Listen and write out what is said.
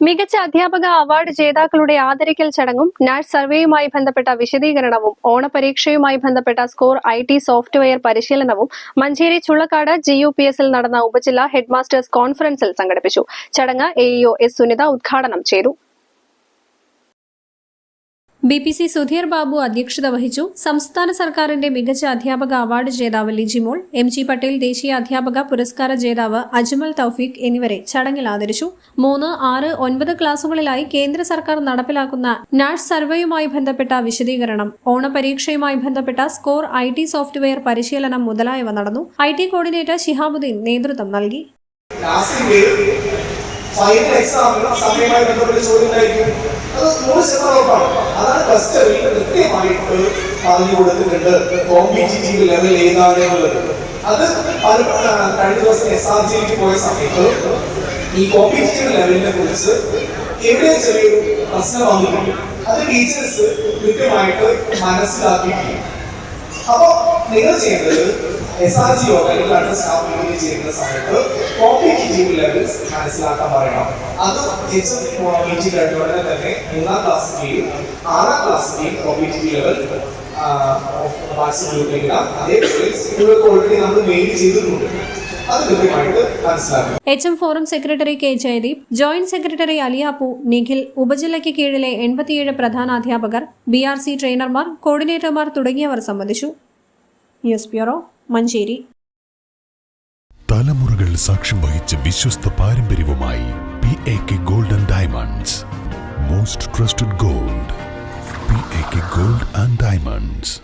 മികച്ച അധ്യാപക അവാർഡ് ജേതാക്കളുടെ ആദരിക്കൽ ചടങ്ങും നാഷ് സർവേയുമായി ബന്ധപ്പെട്ട വിശദീകരണവും ഓണപരീക്ഷയുമായി ബന്ധപ്പെട്ട സ്കോർ ഐ ടി സോഫ്റ്റ്വെയർ പരിശീലനവും Manjeri Chullakkad G U P എസിൽ നടന്ന ഉപജില്ലാ ഹെഡ്മാസ്റ്റേഴ്സ് കോൺഫറൻസിൽ സംഘടിപ്പിച്ചു. ചടങ്ങ് എഇഒ എസ് സുനിത ഉദ്ഘാടനം ചെയ്തു. B P C Sudheer Babu അധ്യക്ഷത വഹിച്ചു. സംസ്ഥാന സർക്കാരിന്റെ മികച്ച അധ്യാപക അവാർഡ് ജേതാവ് ലിജിമോൾ എം ജി പട്ടേൽ ദേശീയ അധ്യാപക പുരസ്കാര ജേതാവ് അജ്മൽ തൌഫീഖ് എന്നിവരെ ചടങ്ങിൽ ആദരിച്ചു. മൂന്ന് ആറ് ഒൻപത് ക്ലാസുകളിലായി കേന്ദ്ര സർക്കാർ നടപ്പിലാക്കുന്ന നാഷ് സർവേയുമായി ബന്ധപ്പെട്ട വിശദീകരണം ഓണപരീക്ഷയുമായി ബന്ധപ്പെട്ട സ്കോർ ഐ ടി സോഫ്റ്റ്വെയർ പരിശീലനം മുതലായവ നടന്നു. ഐ ടി കോർഡിനേറ്റർ ഷിഹാബുദ്ദീൻ നേതൃത്വം നൽകി. ഫൈനൽ എക്സാമിനും സമയമായി ബന്ധപ്പെട്ട ചോദ്യം ഉണ്ടായിരിക്കും. അത് നൂറ് ശതമാനം ഉറപ്പാണ്. അതാണ് ക്ലസ്റ്ററിൽ കൃത്യമായിട്ട് പറഞ്ഞു കൊടുത്തിട്ടുണ്ട്. കോമ്പറ്റീറ്റീവ് ലെവൽ ഏതാണ് എന്നുള്ളത്. അത് കഴിഞ്ഞ ദിവസം എസ് ആർ ജിയിലേക്ക് പോയ സമയത്ത് ഈ കോമ്പറ്റീറ്റീവ് ലെവലിനെ കുറിച്ച് എവിടെ ചെറിയൊരു പ്രശ്നം വന്നിട്ടുണ്ട്. അത് ടീച്ചേഴ്സ് കൃത്യമായിട്ട് മനസ്സിലാക്കിയിട്ടില്ല. അപ്പോ നിങ്ങൾ ചെയ്യേണ്ടത് എസ് ആർ ജി അല്ലെങ്കിൽ അടുത്ത സ്റ്റാഫ് ചെയ്യുന്ന സമയത്ത് കോമ്പറ്റീറ്റീവ് ലെവൽസ് മനസ്സിലാക്കാൻ പറയണം. അത് എച്ച് മീറ്റിംഗ് കഴിഞ്ഞ ഉടനെ തന്നെ മൂന്നാം ക്ലാസ്സിന്റെയും ആറാം ക്ലാസ്സിന്റെയും കോമ്പറ്റീറ്റീവ് ലെവൽ അതേപോലെ സ്കൂളുകൾക്ക് ഓൾറെഡി നമ്മൾ മെയിൻ ചെയ്തിട്ടുണ്ട്. H M forum secretary K Jayadeep joint secretary Aliyappu Nikhil ഉപജില്ലയ്ക്ക് കീഴിലെ എൺപത്തിയേഴ് പ്രധാന അധ്യാപകർ ബി ആർ സി ട്രെയിനർമാർ കോർഡിനേറ്റർമാർ തുടങ്ങിയവർ സംബന്ധിച്ചു. News bureau Manjeri. തലമുറകൾ സാക്ഷ്യം വഹിച്ച വിശ്വസ്ത പാരമ്പര്യവുമായി P A K gold and diamonds. Most trusted gold. P A K gold and diamonds.